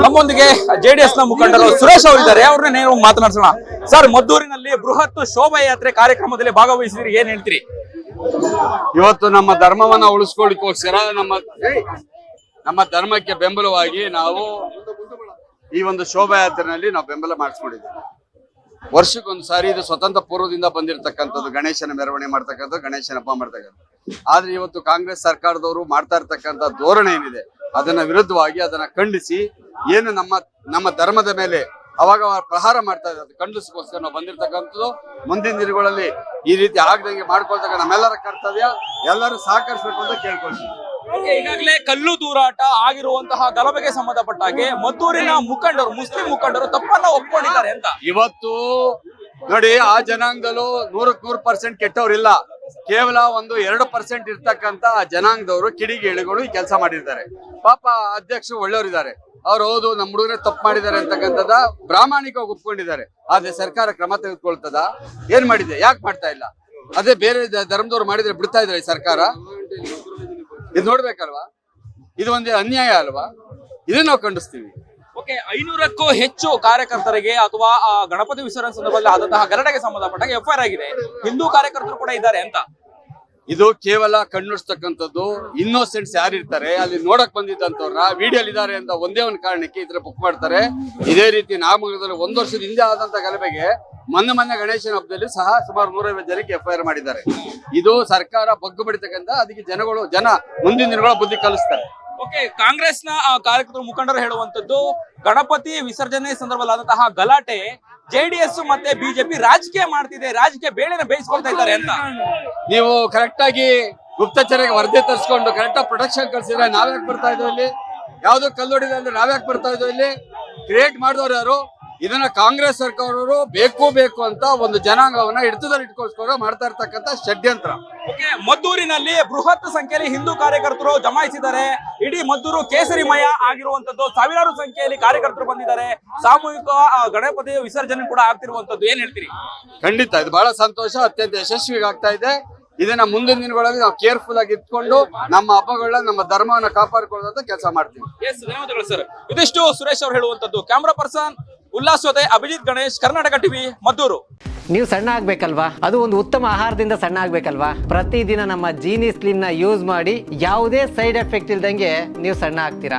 ನಮ್ಮೊಂದಿಗೆ ಜೆಡಿಎಸ್ನ ಮುಖಂಡರು ಸುರೇಶ್ ಅವರು ಇದ್ದಾರೆ. ಅವ್ರನ್ನ ನೇರ ಮಾತನಾಡ್ಸೋಣ. ಸರ್, ಮದ್ದೂರಿನಲ್ಲಿ ಬೃಹತ್ ಶೋಭಾಯಾತ್ರೆ ಕಾರ್ಯಕ್ರಮದಲ್ಲಿ ಭಾಗವಹಿಸಿದ್ರಿ. ಏನ್ ಹೇಳ್ತೀರಿ? ಇವತ್ತು ನಮ್ಮ ಧರ್ಮವನ್ನ ಉಳಿಸ್ಕೊಳ್ಳಿಕ್ಕೋಸ್ಕರ ನಮ್ಮ ನಮ್ಮ ಧರ್ಮಕ್ಕೆ ಬೆಂಬಲವಾಗಿ ನಾವು ಈ ಒಂದು ಶೋಭಾಯಾತ್ರೆನಲ್ಲಿ ನಾವು ಬೆಂಬಲ ಮಾಡಿಸ್ಕೊಂಡಿದ್ದೀವಿ. ವರ್ಷಕ್ಕೊಂದು ಸಾರಿ ಇದು ಸ್ವತಂತ್ರ ಪೂರ್ವದಿಂದ ಬಂದಿರತಕ್ಕಂಥದ್ದು, ಗಣೇಶನ ಮೆರವಣಿಗೆ ಮಾಡ್ತಕ್ಕಂಥದ್ದು, ಗಣೇಶನ ಹಬ್ಬ ಮಾಡ್ತಕ್ಕಂಥದ್ದು. ಆದ್ರೆ ಇವತ್ತು ಕಾಂಗ್ರೆಸ್ ಸರ್ಕಾರದವರು ಮಾಡ್ತಾ ಇರ್ತಕ್ಕಂಥ ಧೋರಣೆ ಏನಿದೆ? ಅದನ್ನ ವಿರುದ್ಧವಾಗಿ ಅದನ್ನ ಖಂಡಿಸಿ ಏನು ನಮ್ಮ ನಮ್ಮ ಧರ್ಮದ ಮೇಲೆ ಅವಾಗ ಪ್ರಹಾರ ಮಾಡ್ತಾ ಇದ್ದಾರೆ ಅದು ಖಂಡಿಸೋಸ್ಕರ ನಾವು ಬಂದಿರತಕ್ಕಂಥದ್ದು. ಮುಂದಿನ ದಿನಗಳಲ್ಲಿ ಈ ರೀತಿ ಆಗದಂಗೆ ಮಾಡ್ಕೊಳ್ತಕ್ಕ ನಮ್ಮೆಲ್ಲರ ಕರ್ತವ್ಯ. ಎಲ್ಲರೂ ಸಹಕರಿಸಬೇಕು ಅಂತ ಕೇಳ್ಕೊಳ್ತೀವಿ ಈಗಾಗಲೇ ಕಲ್ಲು ತೂರಾಟ ಆಗಿರುವಂತಹ ಗಲಭೆಗೆ ಸಂಬಂಧಪಟ್ಟ ಹಾಗೆ ಮದ್ದೂರಿನ ಮುಖಂಡರು ಮುಸ್ಲಿಂ ಮುಖಂಡರು ತಪ್ಪನ್ನ ಒಪ್ಕೊಂಡಿದ್ದಾರೆ ಅಂತ. ಇವತ್ತು ನೋಡಿ ಆ ಜನಾಂಗದಲ್ಲೂ ನೂರಕ್ ನೂರು ಪರ್ಸೆಂಟ್ ಕೆಟ್ಟವ್ರಿಲ್ಲ. ಕೇವಲ ಒಂದು ಎರಡು ಪರ್ಸೆಂಟ್ ಇರ್ತಕ್ಕಂತ ಜನಾಂಗದವರು ಕಿಡಿಗೇಳಿಗಳು ಈ ಕೆಲಸ ಮಾಡಿರ್ತಾರೆ. ಪಾಪ ಅಧ್ಯಕ್ಷರು ಒಳ್ಳೆಯವರಿದ್ದಾರೆ. ಅವ್ರು ಹೌದು ನಮ್ಮ ಹುಡುಗರೇ ತಪ್ಪು ಮಾಡಿದ್ದಾರೆ ಅಂತಕ್ಕಂಥದ್ದ ಪ್ರಾಮಾಣಿಕವಾಗಿ ಒಪ್ಕೊಂಡಿದ್ದಾರೆ. ಆದ್ರೆ ಸರ್ಕಾರ ಕ್ರಮ ತೆಗೆದುಕೊಳ್ತದ? ಏನ್ ಮಾಡಿದೆ? ಯಾಕೆ ಮಾಡ್ತಾ ಇಲ್ಲ? ಅದೇ ಬೇರೆ ಧರ್ಮದವ್ರು ಮಾಡಿದ್ರೆ ಬಿಡ್ತಾ ಇದ್ರೆ ಸರ್ಕಾರ? ಇದು ನೋಡ್ಬೇಕಲ್ವಾ? ಇದು ಒಂದು ಅನ್ಯಾಯ ಅಲ್ವಾ? ಇದನ್ನ ನಾವು ಖಂಡಿಸ್ತೀವಿ. ಐನೂರಕ್ಕೂ ಹೆಚ್ಚು ಕಾರ್ಯಕರ್ತರಿಗೆ ಅಥವಾ ಗಣಪತಿ ವಿಸರ್ಜನೆ ಸಂದರ್ಭದಲ್ಲಿ ಆದಂತಹ ಗಲಾಟೆಗೆ ಸಂಬಂಧಪಟ್ಟಾಗ ಎಫ್ಐಆರ್ ಆಗಿದೆ. ಹಿಂದೂ ಕಾರ್ಯಕರ್ತರು ಕೂಡ ಇದ್ದಾರೆ ಅಂತ. ಇದು ಕೇವಲ ಕಣ್ಣುಡ್ಸ್ತಕ್ಕಂಥದ್ದು ಇನ್ನೋಸೆಂಟ್ಸ್ ಯಾರಿರ್ತಾರೆ ಅಲ್ಲಿ ನೋಡಕ್ ಬಂದಿದ್ದಂಥವ್ರನ್ನ ವಿಡಿಯೋ ಇದ್ದಾರೆ ಅಂತ ಒಂದೇ ಒಂದು ಕಾರಣಕ್ಕೆ ಇದ್ರ ಬುಕ್ ಮಾಡ್ತಾರೆ. ಇದೇ ರೀತಿ ನಾಗಮಂಗಲದಲ್ಲಿ ಒಂದ್ ವರ್ಷದ ಹಿಂದೆ ಆದಂತ ಗಲಭೆಗೆ ಮೊನ್ನೆ ಮೊನ್ನೆ ಗಣೇಶನ ಹಬ್ಬದಲ್ಲಿ ಸಹ ಸುಮಾರು ನೂರೈವತ್ತು ಜನಕ್ಕೆ ಎಫ್ಐಆರ್ ಮಾಡಿದ್ದಾರೆ. ಇದು ಸರ್ಕಾರ ಬಗ್ಗು ಅದಕ್ಕೆ ಜನಗಳು, ಜನ ಮುಂದಿನ ದಿನಗಳ ಬುದ್ಧಿ ಕಲಿಸ್ತಾರೆ. ಓಕೆ, ಕಾಂಗ್ರೆಸ್ನ ಕಾರ್ಯಕರ್ತರು ಮುಖಂಡರು ಹೇಳುವಂತದ್ದು ಗಣಪತಿ ವಿಸರ್ಜನೆ ಸಂದರ್ಭದಲ್ಲಿ ಆದಂತಹ ಗಲಾಟೆ ಜೆಡಿಎಸ್ ಮತ್ತೆ ಬಿಜೆಪಿ ರಾಜಕೀಯ ಮಾಡ್ತಿದೆ, ರಾಜಕೀಯ ಬೇಳೆನ ಬೇಯಿಸ್ಕೊಳ್ತಾ ಇದ್ದಾರೆ ಅಂತ. ನೀವು ಕರೆಕ್ಟ್ ಆಗಿ ಗುಪ್ತಚರಕ್ಕೆ ವರದಿ ತರಿಸ್ಕೊಂಡು ಕರೆಕ್ಟ್ ಆಗಿ ಪ್ರೊಟೆಕ್ಷನ್ ಕಳ್ಸಿದ್ರೆ ನಾವ್ಯಾಕೆ ಬರ್ತಾ ಇದ್ವಿ ಇಲ್ಲಿ? ಯಾವ್ದು ಕಲ್ಲೊಡಿದೆ ಅಂದ್ರೆ ನಾವ್ಯಾಕೆ ಬರ್ತಾ ಇದ್ವಿ ಇಲ್ಲಿ? ಕ್ರಿಯೇಟ್ ಮಾಡಿದವರು ಯಾರು? ಇದನ್ನ ಕಾಂಗ್ರೆಸ್ ಸರ್ಕಾರವರು ಬೇಕು ಬೇಕು ಅಂತ ಒಂದು ಜನಾಂಗವನ್ನ ಹಿಡಿತದಲ್ಲಿ ಇಟ್ಕೊಳ್ಸ್ಕೊಂಡು ಮಾಡ್ತಾ ಇರ್ತಕ್ಕಂತ ಷಡ್ಯಂತ್ರ. ಓಕೆ ಮದ್ದೂರಿನಲ್ಲಿ ಬೃಹತ್ ಸಂಖ್ಯೆಯಲ್ಲಿ ಹಿಂದೂ ಕಾರ್ಯಕರ್ತರು ಜಮಾಯಿಸಿದ್ದಾರೆ. ಇಡೀ ಮದ್ದೂರು ಕೇಸರಿಮಯ ಆಗಿರುವಂತದ್ದು ಸಾವಿರಾರು ಸಂಖ್ಯೆಯಲ್ಲಿ ಕಾರ್ಯಕರ್ತರು ಬಂದಿದ್ದಾರೆ. ಸಾಮೂಹಿಕ ಗಣಪತಿ ವಿಸರ್ಜನೆ ಕೂಡ ಆಗ್ತಿರುವಂತದ್ದು. ಏನ್ ಹೇಳ್ತೀರಿ? ಖಂಡಿತ ಇದು ಬಹಳ ಸಂತೋಷ ಅತ್ಯಂತ ಯಶಸ್ವಿ ಆಗ್ತಾ ಇದೆ. ಇದನ್ನ ಮುಂದಿನ ದಿನಗಳಲ್ಲಿ ನಾವು ಕೇರ್ಫುಲ್ ಆಗಿ ಇಟ್ಕೊಂಡು ನಮ್ಮ ಹಬ್ಬಗಳನ್ನ ನಮ್ಮ ಧರ್ಮವನ್ನ ಕಾಪಾಡಿಕೊಳ್ಳುವಂತ ಕೆಲಸ ಮಾಡ್ತೀವಿ. ಎಸ್ ಧನ್ಯವಾದಗಳು ಸರ್ ಇದಿಷ್ಟು ಸುರೇಶ್ ಅವರು ಹೇಳುವಂತದ್ದು. ಕ್ಯಾಮ್ರಾ ಪರ್ಸನ್ ಉಲ್ಲಾಸ್ ಜೊತೆ ಅಭಿಜಿತ್ ಗಣೇಶ್, ಕರ್ನಾಟಕ ಟಿವಿ, ಮದ್ದೂರು. ನೀವು ಸಣ್ಣ ಆಗ್ಬೇಕಲ್ವಾ? ಅದು ಒಂದು ಉತ್ತಮ ಆಹಾರದಿಂದ ಸಣ್ಣ ಆಗ್ಬೇಕಲ್ವಾ? ಪ್ರತಿದಿನ ನಮ್ಮ ಜೀನಿ ಸ್ಲಿಮ್ನ ಯೂಸ್ ಮಾಡಿ ಯಾವುದೇ ಸೈಡ್ ಎಫೆಕ್ಟ್ ಇಲ್ದಂಗೆ ನೀವು ಸಣ್ಣ ಆಗ್ತೀರಾ?